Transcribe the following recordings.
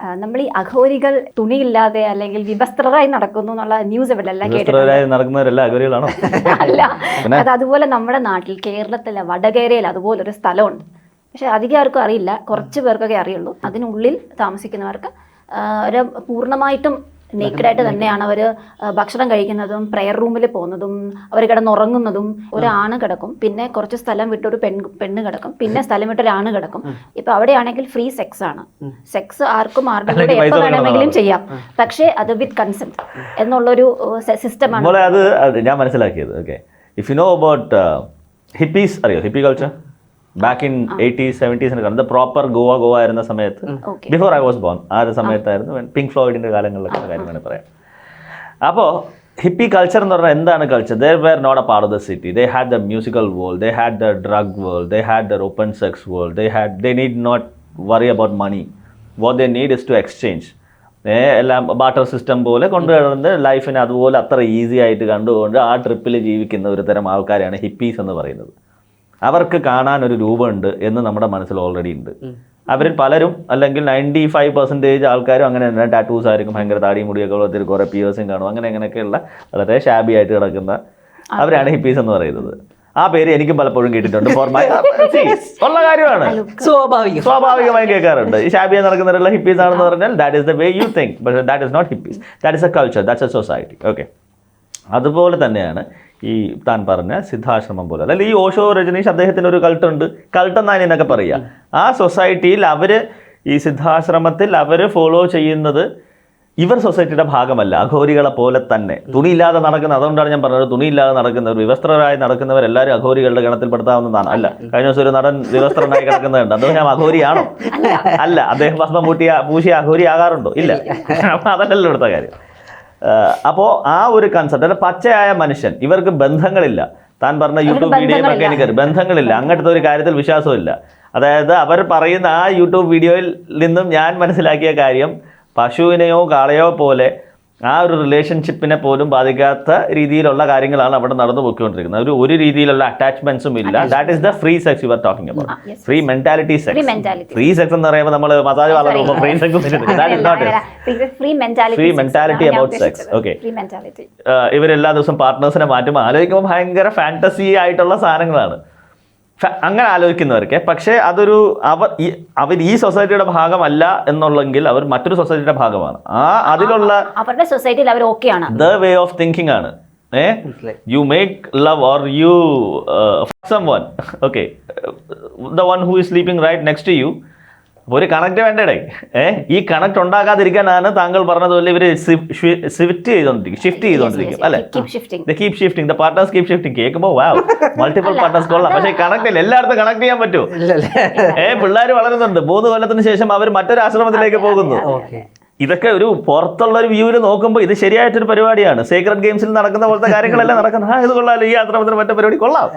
നമ്മൾ ഈ അഘോരികൾ തുണിയില്ലാതെ അല്ലെങ്കിൽ വിവസ്ത്രരായി നടക്കുന്നു എന്നുള്ള ന്യൂസ് ഇവിടെ എല്ലാം കേട്ടിട്ടുണ്ട്. അല്ല അത് അതുപോലെ നമ്മുടെ നാട്ടിൽ കേരളത്തിലെ വടകേരയിൽ അതുപോലെ ഒരു സ്ഥലമുണ്ട്. പക്ഷെ അധികം ആർക്കും അറിയില്ല. കുറച്ച് പേർക്കൊക്കെ അറിയുള്ളൂ. അതിനുള്ളിൽ താമസിക്കുന്നവർക്ക് ഒരു പൂർണമായിട്ടും നേക്കഡായിട്ട് തന്നെയാണ് അവർ ഭക്ഷണം കഴിക്കുന്നതും പ്രെയർ റൂമിൽ പോകുന്നതും അവർ കിടന്നുറങ്ങുന്നതും ഒരാണ് കിടക്കും. പിന്നെ കുറച്ച് സ്ഥലം വിട്ടൊരു പെൺ പെണ്ണ് കിടക്കും. പിന്നെ സ്ഥലം വിട്ടൊരാണ് കിടക്കും. ഇപ്പൊ അവിടെയാണെങ്കിൽ ഫ്രീ സെക്സ് ആണ്. സെക്സ് ആർക്കും ആർക്കും കൂടെ എപ്പോൾ വേണമെങ്കിലും ചെയ്യാം. പക്ഷേ അത് വിത്ത് കൺസെന്റ് എന്നുള്ളൊരു സിസ്റ്റമാണ് അത് അത് ഞാൻ മനസ്സിലാക്കിയത്. Okay if you know about hippies അറിയോ? Hippie culture back in eighties സെവന്റീസിന് proper Goa Goa ആയിരുന്ന സമയത്ത് ബിഫോർ ഐ വാസ് ബോൺ ആ ഒരു സമയത്തായിരുന്നു പിങ്ക് ഫ്ലോയിഡിന്റെ കാലങ്ങളിലൊക്കെ കാര്യമാണ് പറയാം. അപ്പോൾ ഹിപ്പി കൾച്ചർ എന്ന് പറഞ്ഞാൽ എന്താണ് culture they were not a part of the city they had the musical world they had the drug world they had the open sex world they had they need not worry about money what they need is to exchange എല്ലാം barter system പോലെ കൊണ്ടുവരുന്നത് ലൈഫിനെ അതുപോലെ അത്ര easy ആയിട്ട് കണ്ടുകൊണ്ട് ആ ട്രിപ്പിൽ ജീവിക്കുന്ന ഒരു തരം ആൾക്കാരെയാണ് ഹിപ്പീസ് എന്ന് പറയുന്നത്. അവർക്ക് കാണാൻ ഒരു രൂപമുണ്ട് എന്ന് നമ്മുടെ മനസ്സിൽ ഓൾറെഡി ഉണ്ട്. അവരിൽ പലരും അല്ലെങ്കിൽ നയന്റി ഫൈവ് പെർസെന്റേജ് ആൾക്കാരും അങ്ങനെ തന്നെ ടാറ്റൂസ് ആയിരിക്കും ഭയങ്കര താടി മുടിയൊക്കെ ഉള്ളത്തിൽ കുറേ പിയേഴ്സും കാണും. അങ്ങനെ അങ്ങനെയൊക്കെയുള്ള വളരെ ഷാബി ആയിട്ട് കിടക്കുന്ന അവരാണ് ഹിപ്പീസ് എന്ന് പറയുന്നത്. ആ പേര് എനിക്കും പലപ്പോഴും കേട്ടിട്ടുണ്ട്. ഫോർ മൈ ഉള്ള കാര്യമാണ്. സ്വാഭാവികം. സ്വാഭാവികമായി കേൾക്കാറുണ്ട്. ഈ ഷാബിയ നടക്കുന്നവരെല്ലാം ഹിപ്പീസ് ആണെന്ന് പറഞ്ഞാൽ that is the way you think but that is not hippies that is a culture that's a society okay അതുപോലെ തന്നെയാണ് ഈ താൻ പറഞ്ഞ സിദ്ധാശ്രമം പോലെ. അല്ലെങ്കിൽ ഈ ഓഷോ രജനീഷ് അദ്ദേഹത്തിന്റെ ഒരു കൾട്ട് ഉണ്ട്. കൾട്ട് എന്നാണ് എന്നൊക്കെ പറയുക ആ സൊസൈറ്റിയിൽ അവർ ഈ സിദ്ധാശ്രമത്തിൽ അവർ ഫോളോ ചെയ്യുന്നത് ഇവർ സൊസൈറ്റിയുടെ ഭാഗമല്ല. അഘോരികളെ പോലെ തന്നെ. തുണിയില്ലാതെ നടക്കുന്ന അതുകൊണ്ടാണ് ഞാൻ പറഞ്ഞത് തുണിയില്ലാതെ നടക്കുന്നവർ വിവസ്ത്രരായി നടക്കുന്നവരെല്ലാവരും അഘോരികളുടെ ഗണത്തിൽപ്പെടുത്താവുന്നതാണ് അല്ല കഴിഞ്ഞ ദിവസം ഒരു നടൻ വിവസ്ത്രനായി കിടക്കുന്നുണ്ട് അദ്ദേഹം അഘോരിയാണോ? അല്ല. അദ്ദേഹം ഭസ്മം പൂട്ടിയ പൂശിയ അഘോരി ആകാറുണ്ടോ? ഇല്ല. അപ്പൊ അതല്ലല്ലോ ഇവിടുത്തെ കാര്യം. അപ്പോൾ ആ ഒരു കൺസെപ്റ്റ് അല്ല പച്ചയായ മനുഷ്യൻ ഇവർക്ക് ബന്ധങ്ങളില്ല. താൻ പറഞ്ഞ യൂട്യൂബ് വീഡിയോ ഒക്കെ. എനിക്ക് ബന്ധങ്ങളില്ല. അങ്ങനത്തെ ഒരു കാര്യത്തിൽ വിശ്വാസമില്ല അതായത് അവർ പറയുന്ന ആ യൂട്യൂബ് വീഡിയോയിൽ നിന്നും ഞാൻ മനസ്സിലാക്കിയ കാര്യം പശുവിനെയോ കാളയോ പോലെ ആ ഒരു റിലേഷൻഷിപ്പിനെ പോലും ബാധിക്കാത്ത രീതിയിലുള്ള കാര്യങ്ങളാണ് അവിടെ നടന്നു പോയിക്കൊണ്ടിരിക്കുന്നത്. ഒരു ഒരു രീതിയിലുള്ള അറ്റാച്ച്മെന്റ്സും ഇല്ല. That is the free sex you are talking about free mentality sex free sex എന്ന് പറയുമ്പോൾ നമ്മൾ മസാജ് വളരെ free sex that is not free mentality about sex okay ഇവരെല്ലാ ദിവസം പാർട്ട്നേഴ്സിനെ മാറ്റുമ്പോൾ ആലോചിക്കുമ്പോൾ ഭയങ്കര ഫാന്റസി ആയിട്ടുള്ള സാധനങ്ങളാണ്. അങ്ങനെ ആലോചിക്കുന്നവർക്ക് പക്ഷേ അതൊരു അവർ ഈ അവർ ഈ സൊസൈറ്റിയുടെ ഭാഗമല്ല എന്നുള്ളെങ്കിൽ അവർ മറ്റൊരു സൊസൈറ്റിയുടെ ഭാഗമാണ്. ആ അതിലുള്ള അവരുടെ സൊസൈറ്റിയിൽ അവർ ഓക്കെ ആണ് ദ വേ ഓഫ് തിങ്കിങ് ആണ്. ഏ? You make love or you someone okay the one who is sleeping right next to you ഒരു കണക്റ്റ് വേണ്ടേടേ. ഏ? ഈ കണക്ട് ഉണ്ടാക്കാതിരിക്കാനാണ് താങ്കൾ പറഞ്ഞതുപോലെ ഇവർ സ്വിഫ്റ്റ് ചെയ്തോണ്ടിരിക്കും ഷിഫ്റ്റ് ചെയ്തോണ്ടിരിക്കും അല്ലെ? Keep shifting the keep shifting the partners keep shifting കേൾക്കുമ്പോൾ വാവ് മൾട്ടിപ്പിൾ പാർട്ട്നേഴ്സ് കൊള്ളാം. പക്ഷേ കണക്ട് ഇല്ല എല്ലായിടത്തും കണക്ട് ചെയ്യാൻ പറ്റുമോ ഇല്ലല്ലേ ഏ പിള്ളേർ വളരുന്നുണ്ട്. മൂന്ന് കൊല്ലത്തിന് ശേഷം അവർ മറ്റൊരു ആശ്രമത്തിലേക്ക് പോകുന്നു. ഓക്കെ ഇതൊക്കെ ഒരു പുറത്തുള്ള ഒരു വ്യൂവിൽ നോക്കുമ്പോൾ ഇത് ശരിയായിട്ടൊരു പരിപാടിയാണ്. സീക്രട്ട് ഗെയിംസിൽ നടക്കുന്ന പോലത്തെ കാര്യങ്ങളെല്ലാം നടക്കുന്നത് ആ ഇത് കൊള്ളാലോ. ഈ ആശ്രമത്തിന് മറ്റേ പരിപാടി കൊള്ളാം.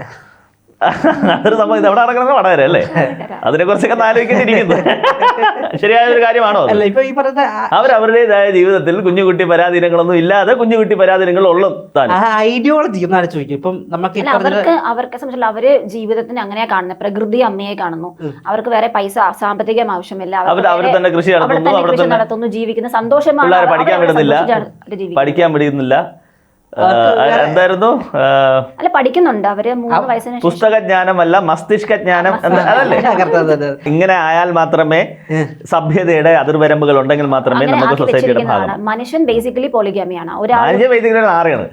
അതൊരു സംഭവം ഇത് എവിടെ നടക്കുന്നത് വടകര അല്ലേ? അതിനെ കുറിച്ചൊക്കെ ഒന്ന് ആലോചിക്കേണ്ടിയിരിക്കുന്നു. ശരിയായ ഒരു കാര്യമാണോ അത്? അല്ല ഇപ്പൊ ഈ പറഞ്ഞ അവർ അവരുടേതായ ജീവിതത്തിൽ കുഞ്ഞുകുട്ടി പരാധീനങ്ങളൊന്നും ഇല്ലാതെ കുഞ്ഞുകുട്ടി പരാധീനങ്ങൾ ഉള്ളു ആ ഐഡിയോളജി ഇപ്പം നമുക്ക് അവർക്ക് അവർക്ക് സംബന്ധിച്ചുള്ള അവർ ജീവിതത്തിന് അങ്ങനെയാ കാണുന്നത് പ്രകൃതി അമ്മയെ കാണുന്നു. അവർക്ക് വേറെ പൈസ സാമ്പത്തികം ആവശ്യമില്ല. അവർ അവർ തന്നെ കൃഷി നടത്തുന്നു നടത്തുന്നു ജീവിക്കുന്ന സന്തോഷമാണ്. പഠിക്കാൻ വിടുന്നില്ല. പഠിക്കാൻ വിടുന്നില്ല. എന്തായിരുന്നു? അല്ല പഠിക്കുന്നുണ്ട്? അവർ മൂന്ന് വയസ്സിന് പുസ്തക ജ്ഞാനമല്ല മസ്തിഷ്ക ജ്ഞാനം അതല്ലേ. ഇങ്ങനെ ആയാൽ മാത്രമേ സഭ്യതയുടെ അതിർവരമ്പുകൾ ഉണ്ടെങ്കിൽ മാത്രമേ നമുക്ക് സൊസൈറ്റിയുടെ ഭാഗം. മനുഷ്യൻ ബേസിക്കലി പോളിഗാമിയാണ് ബേസിക്കലി ആറിയാണ്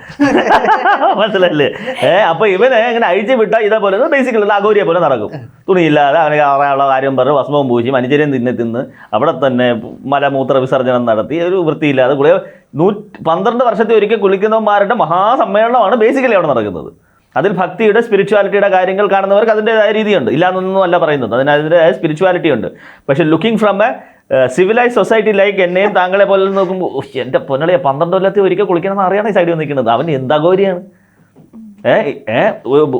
മനസ്സിലല്ലേ? ഏഹ് അപ്പൊ ഇവനെ ഇങ്ങനെ അഴിച്ചു വിട്ടാൽ ഇതേപോലെ ബേസിക്കലി അഗൗരിയെ പോലെ നടക്കും. തുണിയില്ലാതെ അവനെ അറിയാനുള്ള കാര്യം പറഞ്ഞ് ഭസ്മവും പൂശി മനുഷ്യരെയും തിന്നെ തിന്ന് അവിടെ തന്നെ മലമൂത്ര വിസർജനം നടത്തി ഒരു വൃത്തിയില്ലാതെ കുളിയ നൂറ്റി പന്ത്രണ്ട് വർഷത്തെ ഒരിക്കൽ കുളിക്കുന്നവന്മാരുടെ മഹാസമ്മേളനമാണ് ബേസിക്കലി അവിടെ നടക്കുന്നത്. അതിൽ ഭക്തിയുടെ സ്പിരിച്വാലിറ്റിയുടെ കാര്യങ്ങൾ കാണുന്നവർക്ക് അതിന്റെതായ രീതിയുണ്ട്. ഇല്ലാന്നൊന്നും അല്ല പറയുന്നത്. അതിന് അതിന്റെതായ സ്പിരിച്വാലിറ്റി ഉണ്ട്. പക്ഷെ looking from a civilise society like എന്നെയും താങ്കളെ പോലെ നോക്കുമ്പോൾ "ഉഫ്, എന്റെ പൊന്നളിയെ പന്ത്രണ്ട് കൊല്ലത്തിൽ ഒരിക്കൽ കുളിക്കണമെന്ന് അറിയാണ് ഈ സൈഡിൽ നിൽക്കുന്നത്. അവൻ എന്താ ഗോരിയാണ്? ഏഹ് ഏഹ്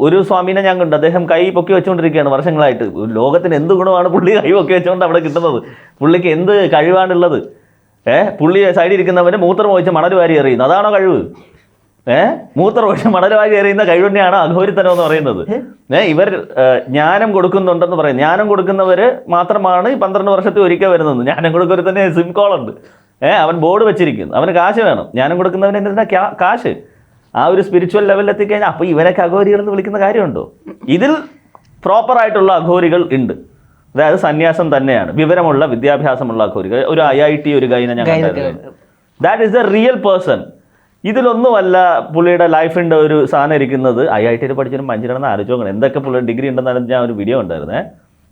ഒരു സ്വാമീനെ ഞാൻ കണ്ടു. അദ്ദേഹം കൈ പൊക്കി വെച്ചുകൊണ്ടിരിക്കുകയാണ് വർഷങ്ങളായിട്ട്. ലോകത്തിന് എന്ത് ഗുണമാണ് പുള്ളി കൈ പൊക്കി വെച്ചുകൊണ്ട് അവിടെ കിട്ടുന്നത്? പുള്ളിക്ക് എന്ത് കഴിവാണുള്ളത് ഏ? പുള്ളി സൈഡിൽ ഇരിക്കുന്നവന് മൂത്രം ഒഴിച്ച് മണൽ വാരി എറിയുന്നു. അതാണോ കഴിവ്? ഏഹ് മൂത്ര ഒഴിച്ച് വാരി എറിയുന്ന കഴിവ് തന്നെയാണ് അഘോരിത്തനം എന്ന് പറയുന്നത്? ഏഹ് ഇവർ ജ്ഞാനം കൊടുക്കുന്നുണ്ടെന്ന് പറയും. ജ്ഞാനം കൊടുക്കുന്നവർ മാത്രമാണ് ഈ പന്ത്രണ്ട് വർഷത്തിൽ ഒരിക്കൽ വരുന്നത്. ജ്ഞാനം കൊടുക്കുന്നവർ തന്നെ സിം കോൾ ഉണ്ട്. ഏഹ് അവൻ ബോർഡ് വെച്ചിരിക്കുന്നു. അവന് കാശ് വേണം. ജ്ഞാനം കൊടുക്കുന്നവന് എന്തിനാ കാശ്? ആ ഒരു സ്പിരിച്വൽ ലെവലിൽ എത്തിക്കഴിഞ്ഞാൽ അപ്പോൾ ഇവനൊക്കെ അഘോരികൾ എന്ന് വിളിക്കുന്ന കാര്യമുണ്ടോ? ഇതിൽ പ്രോപ്പറായിട്ടുള്ള അഘോരികൾ ഉണ്ട്. അതായത് സന്യാസം തന്നെയാണ്. വിവരമുള്ള വിദ്യാഭ്യാസമുള്ള ഒരു ഒരു ഐ ഐ ടി ഒരു ഗൈന ഞാൻ കണ്ടായിരുന്നു that is a real person ഇതിലൊന്നുമല്ല പുള്ളിയുടെ ലൈഫിന്റെ ഒരു സാധനം ഇരിക്കുന്നത്. ഐ ഐ ടിയിൽ പഠിച്ചൊരു മഞ്ചിരണെന്ന് ആലോചിച്ച് നോക്കണം എന്തൊക്കെ പുള്ളിയുടെ ഡിഗ്രി ഉണ്ടെന്നാലും ഞാൻ ഒരു വീഡിയോ ഉണ്ടായിരുന്നേ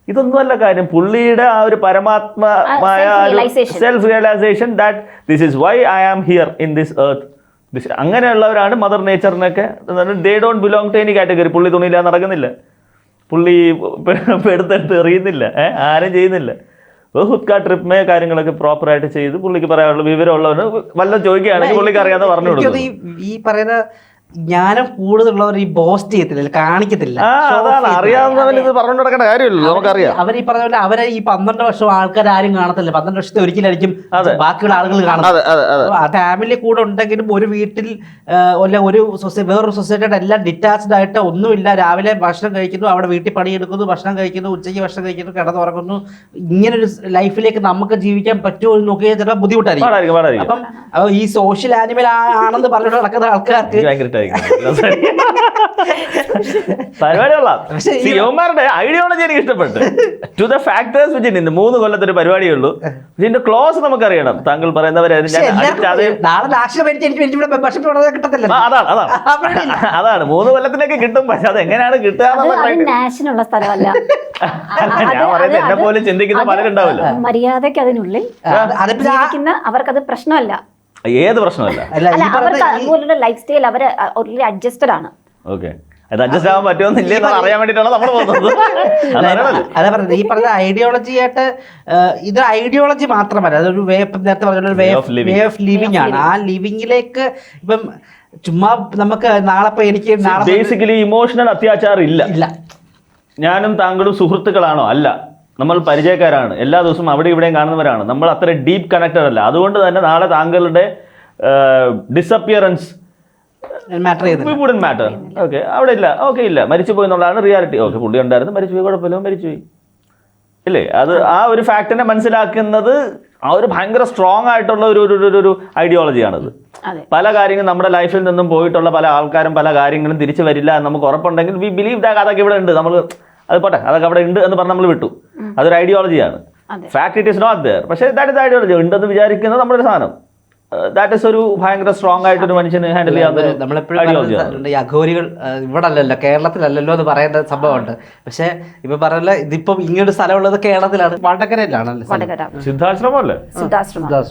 ഇതൊന്നുമല്ല കാര്യം. പുള്ളിയുടെ ആ ഒരു പരമാത്മമായ. Self realisation that this is why I am here in this earth അങ്ങനെയുള്ളവരാണ് mother നേച്ചറിനൊക്കെ they don't belong to any category പുള്ളി തുണിയില്ലാതെ നടക്കുന്നില്ല. പുള്ളി എടുത്തെടുത്ത് എറിയുന്നില്ല ഏഹ് ആരും ചെയ്യുന്നില്ല. ഹുദ്ക ട്രിപ്പിമേ കാര്യങ്ങളൊക്കെ പ്രോപ്പറായിട്ട് ചെയ്ത് പുള്ളിക്ക് പറയാനുള്ള വിവരമുള്ളവന് വല്ലതും ചോദിക്കുകയാണെങ്കിൽ പുള്ളിക്ക് അറിയാതെ പറഞ്ഞു കൊടുക്കും ഈ പറയുന്ന ജ്ഞാനം കൂടുതലുള്ളവർ ഈ ബോസ്റ്റ് ചെയ്യത്തില്ല കാണിക്കത്തില്ല. അറിയാവുന്നവൻ ഇത് പറഞ്ഞു നടക്കേണ്ട കാര്യമില്ലല്ലോ നമുക്കറിയാം. അവർ ഈ പറഞ്ഞ പോലെ അവരെ ഈ പന്ത്രണ്ട് വർഷം ആൾക്കാർ ആരും കാണത്തില്ല. പന്ത്രണ്ട് വർഷത്തെ ഒരിക്കലായിരിക്കും. ബാക്കിയുള്ള ആളുകൾ കാണുന്നത്. ആ ഫാമിലി കൂടെ ഉണ്ടെങ്കിലും ഒരു വീട്ടിൽ അല്ല ഒരു സൊസൈറ്റി വേറൊരു സൊസൈറ്റിയുടെ എല്ലാം ഡിറ്റാച്ച്ഡ് ആയിട്ട് ഒന്നുമില്ല. രാവിലെ ഭക്ഷണം കഴിക്കുന്നു അവിടെ വീട്ടിൽ പണിയെടുക്കുന്നു ഭക്ഷണം കഴിക്കുന്നു ഉച്ചയ്ക്ക് ഭക്ഷണം കഴിക്കുന്നു കിടന്നുറങ്ങുന്നു. ഇങ്ങനൊരു ലൈഫിലേക്ക് നമുക്ക് ജീവിക്കാൻ പറ്റുമോ എന്ന് നോക്കിയാൽ ചിലപ്പോൾ ബുദ്ധിമുട്ടായിരിക്കും. അപ്പം ഈ സോഷ്യൽ ആനിമൽ ആണെന്ന് പറഞ്ഞിട്ട് നടക്കുന്ന ആൾക്കാർക്ക്. പരിപാടി കൊള്ളാം. പക്ഷേ ഐഡിയോളജി എനിക്ക് ഇഷ്ടപ്പെട്ടു. ടു ദ ഫാക്ടേഴ്സ് വിച്ച് ഇന്ന് മൂന്ന് കൊല്ലത്തെ ഒരു പരിപാടിയേ ഉള്ളൂ ഇതിന്റെ ക്ലോസ് നമുക്കറിയണം. താങ്കൾ പറയുന്നവരെ പക്ഷെ ഞാൻ എല്ലാവർക്കും നാളെ നാശം മേടിച്ച് എനിക്ക് എനിക്ക് ഇവിടെ മെമ്പർഷിപ്പ് ഉള്ളത് അതാണ് അതാണ്. അതാണ്. മൂന്ന് കൊല്ലത്തിനൊക്കെ കിട്ടും. പക്ഷെ അത് എങ്ങനെയാണ് കിട്ടുക നാശനുള്ള സ്ഥലമല്ല. ഞാൻ പറയുന്നത് എന്നെ പോലെ ചിന്തിക്കുന്ന പലരുണ്ടാവില്ല. മര്യാദയ്ക്ക് അതിനുള്ളിൽ അവർക്കത് പ്രശ്നമല്ല. ഏത് പ്രശ്നമല്ല അല്ല അവർക്ക് അതുപോലുള്ള ലൈഫ് സ്റ്റൈൽ അവർ ഓൾറെഡി അഡ്ജസ്റ്റഡ് ആണ്. ഓക്കെ. അത് അഡ്ജസ്റ്റ് ആവാൻ പറ്റുമെന്നില്ല എന്ന് അറിയാൻ വേണ്ടിയിട്ടാണ് നമ്മൾ പോകുന്നത്? അതറിയണല്ലോ അതാ പറഞ്ഞത്. ഈ പറഞ്ഞ ഐഡിയോളജി ആയിട്ട് ഇത് ഐഡിയോളജി മാത്രമല്ല അതൊരു വേ ഇപ്പം നേരത്തെ പറഞ്ഞ way of way of living ആണ്. ആ ലിവിംഗിലേക്ക് ഇപ്പം ചുമ്മാ നമുക്ക് നാളെ ഇപ്പൊ എനിക്ക് നാളെ ബേസിക്കലി ഇമോഷണൽ അത്യാചാരം ഇല്ല. ഇല്ല. ഞാനും താങ്കളും സുഹൃത്തുക്കളാണോ? അല്ല. നമ്മൾ പരിചയക്കാരാണ്. എല്ലാ ദിവസവും അവിടെ ഇവിടെയും കാണുന്നവരാണ്. നമ്മൾ അത്ര ഡീപ്പ് കണക്റ്റഡ് അല്ല. അതുകൊണ്ട് തന്നെ നാളെ താങ്കളുടെ ഡിസപ്പിയറൻസ് മാറ്റർ ചെയ്യുന്നില്ല വുഡൻ മാറ്റർ ഓക്കെ അവിടെ ഇല്ല. ഓക്കെ ഇല്ല. മരിച്ചു പോയി എന്നുള്ളതാണ് റിയാലിറ്റി ഓക്കെ പുള്ളി ഉണ്ടായിരുന്നു മരിച്ചു പോയി കുഴപ്പമില്ല മരിച്ചു പോയി ഇല്ലേ? അത് ആ. ഒരു ഫാക്ടിനെ മനസ്സിലാക്കുന്നത് ആ ഒരു ഭയങ്കര സ്ട്രോങ് ആയിട്ടുള്ള ഒരു ഒരു- ഒരു ഐഡിയോളജിയാണത് അതെ. പല കാര്യങ്ങളും നമ്മുടെ ലൈഫിൽ നിന്നും പോയിട്ടുള്ള പല ആൾക്കാരും പല കാര്യങ്ങളും തിരിച്ചു വരില്ല എന്ന് നമുക്ക് ഉറപ്പുണ്ടെങ്കിൽ വി ബിലീവ് ദാ അതൊക്കെ ഇവിടെ ഉണ്ട്. നമ്മൾ അത് പോട്ടെ അതൊക്കെ അവിടെ ഉണ്ട് എന്ന് പറഞ്ഞ് നമ്മൾ വിട്ടു. അതൊരു ഐഡിയോളജിയാണ് അതെ. Fact it is not there പക്ഷേ ദാറ്റ് ഇസ് ഐഡിയോളജി ഉണ്ടെന്ന് വിചാരിക്കുന്നത് നമ്മുടെ ഒരു സാധനം. ദാറ്റ് ഇസ് ഒരു ഭയങ്കര സ്ട്രോങ് ആയിട്ട് ഒരു മനുഷ്യന് ഹാൻഡിൽ പറയുന്നത് ഈ അഘോരികൾ ഏഹ്, ഇവിടെ അല്ലല്ലോ കേരളത്തിലല്ലല്ലോ എന്ന് പറയുന്ന സംഭവമുണ്ട്. പക്ഷെ ഇപ്പൊ പറയല്ല ഇതിപ്പം ഇങ്ങനൊരു സ്ഥലമുള്ളത് കേരളത്തിലാണ്. വടകരയിലാണല്ലോ സിദ്ധാശ്രമല്ലേ വടകര. സിദ്ധാശ്രമം അല്ലേ? സിദ്ധാശ്രമം.